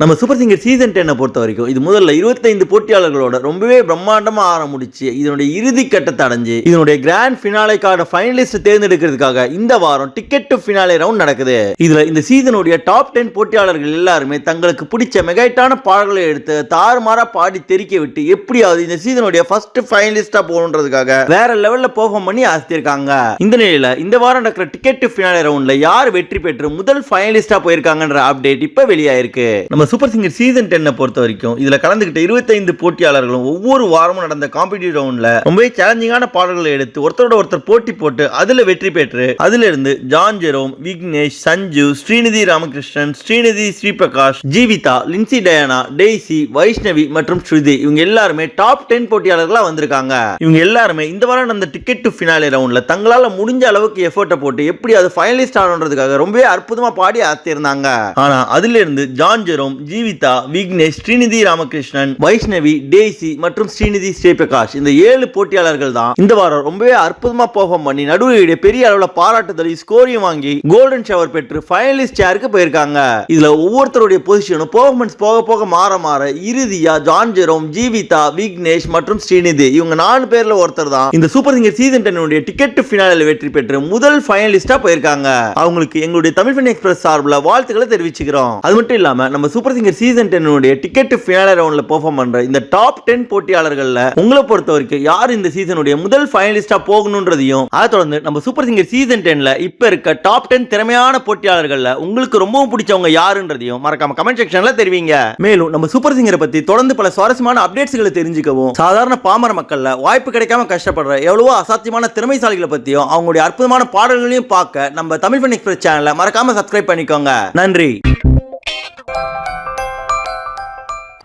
நம்ம super singer season டென்னை பொறுத்த வரைக்கும் இது முதல்ல இருபத்தைந்து போட்டியாளர்களோட ரொம்பவே பிரம்மாண்டமா முடிச்சு இதனுடைய இறுதி கட்டத்தை அடைஞ்சு இதனுடைய கிராண்ட் ஃபினாலேக்கான ஃபைனலிஸ்ட் தேர்ந்தெடுக்கிறதுக்காக இந்த வாரம் டிக்கெட் டு ஃபினாலே ரவுண்ட் நடக்குது. இதுல இந்த சீசனுடைய டாப் டென் போட்டியாளர்கள் எல்லாருமே தங்களுக்கு பிடிச்ச மெகைட்டான பாடல்களை எடுத்து தாறுமாறா பாடி தெறிக்க விட்டு எப்படியாவது இந்த சீசனுடைய ஃபர்ஸ்ட் ஃபைனலிஸ்டா போகணுன்றதுக்காக வேற லெவல்ல பெர்ஃபார்ம் பண்ணி ஆசித்திருக்காங்க. இந்த நிலையில இந்த வாரம் நடக்கிற டிக்கெட் டு ஃபினாலே ரவுண்ட்ல யார் வெற்றி பெற்று முதல் ஃபைனலிஸ்டா போயிருக்காங்கன்ற அப்டேட் இப்போ வெளியாயிருக்கு. நம்ம சூப்பர் சிங்கர் சீசன் டென்னை பொறுத்த வரைக்கும் இதில் கலந்துக்கிட்ட இருபத்தைந்து போட்டியாளர்களும் ஒவ்வொரு வாரமும் நடந்த காம்படிட்டிவ் ரவுண்டில் ரொம்பவே சேலஞ்சிங்கான பாடல்களை எடுத்து ஒருத்தரோட ஒருத்தர் போட்டி போட்டு அதில் வெற்றி பெற்று அதிலிருந்து John Jerome Vignesh Sanju Srinidhi Ramakrishnan Srinidhi Sriprakash Jeevitha Lincy Diana Daisy Vaishnavi மற்றும் ஸ்ருதி இவங்க எல்லாருமே டாப் டென் போட்டியாளர்களாக வந்திருக்காங்க. இவங்க எல்லாருமே இந்த வாரம் நடந்த டிக்கெட் டு ஃபினாலே ரவுண்டில் தங்களால் முடிஞ்ச அளவுக்கு எஃபோர்ட்டை போட்டு எப்படி அது ஃபைனலிஸ்ட் ஆகணுன்றதுக்காக ரொம்பவே அற்புதமாக பாடி ஆத்திருந்தாங்க. ஆனால் அதிலிருந்து John Jerome Jeevitha Vignesh Srinidhi Ramakrishnan Vaishnavi Daisy மற்றும் ஸ்ரீநிதி ஸ்ரீபிரகாஷ். இந்த ஏழு போட்டியாளர்கள் தான் இந்த வாரம் ரொம்பவே அற்புதமா பெர்ஃபார்ம் பண்ணி நடுவருடைய பெரிய அளவுல பாராட்டுதல் ஸ்கோரையும் வாங்கி கோல்டன் ஷவர் பெற்று ஃபைனலிஸ்ட் சேருக்கு போயிருக்காங்க. இதுல ஒவ்வொருத்தருடைய பொசிஷனும் பெர்ஃபார்மன்ஸ் போக போக மாற மாற இறுதியா ஜான் ஜெரோம் ஜீவிதா விக்னேஷ் மற்றும் ஸ்ரீநிதி இவங்க நாலு பேர்ல ஒருத்தர் தான் இந்த சூப்பர் சிங்கர் சீசன் டென்னுடைய டிக்கெட் டு ஃபினாலில் வெற்றி பெற்று முதல் ஃபைனலிஸ்டா போயிருக்காங்க. அவங்களுக்கு எங்களுடைய தமிழ் எக்ஸ்பிரஸ் சார்பில் வாழ்த்துக்களை தெரிவிச்சுக்கிறோம். அது மட்டும் இல்லாம நம்ம சூப்பர் சிங்கர் சீசன் டென்னுடைய டிக்கெட் டு ரவுண்டில் பெர்ஃபார்ம் பண்ணுற இந்த டாப் டென் போட்டியாளர்களில் உங்களை பொறுத்த வரைக்கும் யார் இந்த சீசனுடைய முதல் ஃபைனலிஸ்டாக போகணுன்றதையும் அதை தொடர்ந்து நம்ம சூப்பர் சிங்கர் சீசன் டெனில் இப்போ இருக்க டாப் டென் திறமையான போட்டியாளர்களில் உங்களுக்கு ரொம்பவும் பிடிச்சவங்க யாருன்றதையும் மறக்காம கமெண்ட் செக்ஷனில் தெரிவிங்க. மேலும் நம்ம சூப்பர் சிங்கரை பற்றி தொடர்ந்து பல சுவாரஸ்யமான அப்டேட்ஸ்களை தெரிஞ்சுக்கவும் சாதாரண பாமர மக்களில் வாய்ப்பு கிடைக்காம கஷ்டப்படுற எவ்வளவோ அசாத்தியமான திறமைசாலிகளை பற்றியும் அவங்களுடைய அற்புதமான பாடல்களையும் பார்க்க நம்ம தமிழ் ஃபன் எக்ஸ்பிரஸ் சேனலை மறக்காம சப்ஸ்கிரைப் பண்ணிக்கோங்க. நன்றி.